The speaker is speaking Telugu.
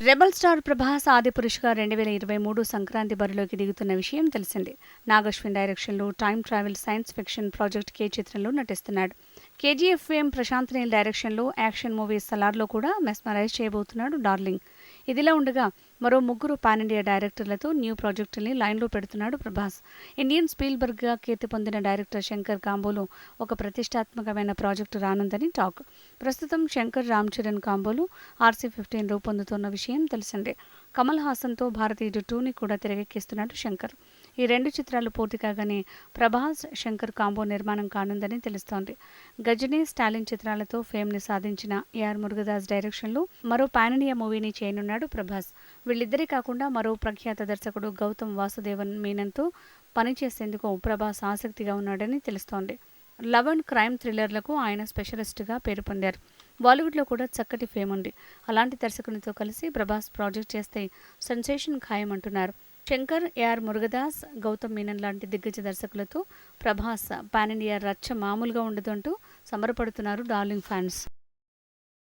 రెబల్ స్టార్ ప్రభాస్ ఆదిపురుషుగా రెండు వేల ఇరవై మూడు సంక్రాంతి బరిలోకి దిగుతున్న విషయం తెలిసిందే. నాగశ్విన్ డైరెక్షన్లో time travel science fiction project K చిత్రంలో నటిస్తున్నాడు. కేజీఎఫ్ఎం ప్రశాంత్ నీల్ డైరెక్షన్లో యాక్షన్ మూవీ సలార్లో కూడా మెస్మరైజ్ చేయబోతున్నాడు డార్లింగ్. ఇదిలా ఉండగా మరో ముగ్గురు పాన్ ఇండియా డైరెక్టర్లతో న్యూ ప్రాజెక్టుల్ని లైన్లో పెడుతున్నాడు ప్రభాస్. ఇండియన్ స్పీల్బర్గ్గా కీర్తి పొందిన డైరెక్టర్ శంకర్ కాంబోలో ఒక ప్రతిష్టాత్మకమైన ప్రాజెక్టు రానుందని టాక్. ప్రస్తుతం శంకర్ రామ్ చరణ్ కాంబోలు ఆర్సీ ఫిఫ్టీన్ రూపొందుతున్న విషయం తెలిసిందే కమల్ హాసన్తో భారతీయుడు టూని కూడా తెరకెక్కిస్తున్నాడు శంకర్. ఈ రెండు చిత్రాలు పూర్తి కాగానే ప్రభాస్ శంకర్ కాంబో నిర్మాణం కానుందని తెలుస్తోంది. గజనీ స్టాలిన్ చిత్రాలతో ఫేమ్ని సాధించిన ఏఆర్ మురుగదాస్ డైరెక్షన్లో మరో పాన్ మూవీని చేయనున్నాడు ప్రభాస్. వీళ్ళిద్దరే కాకుండా మరో ప్రఖ్యాత దర్శకుడు గౌతమ్ వాసుదేవన్ మీనన్తో పనిచేసేందుకు ప్రభాస్ ఆసక్తిగా ఉన్నాడని తెలుస్తోంది. లవ్ అండ్ క్రైమ్ థ్రిల్లర్లకు ఆయన స్పెషలిస్ట్గా పేరు పొందారు. బాలీవుడ్లో కూడా చక్కటి ఫేమ్ ఉంది. అలాంటి దర్శకునితో కలిసి ప్రభాస్ ప్రాజెక్ట్ చేస్తే సెన్సేషన్ ఖాయమంటున్నారు. శంకర్ ఏఆర్ మురుగదాస్ గౌతమ్ మీనన్ లాంటి దిగ్గజ దర్శకులతో ప్రభాస్ పాన్ ఇండియా రచ్చ మామూలుగా ఉండదంటూ సమరపడుతున్నారు డార్లింగ్ ఫ్యాన్స్.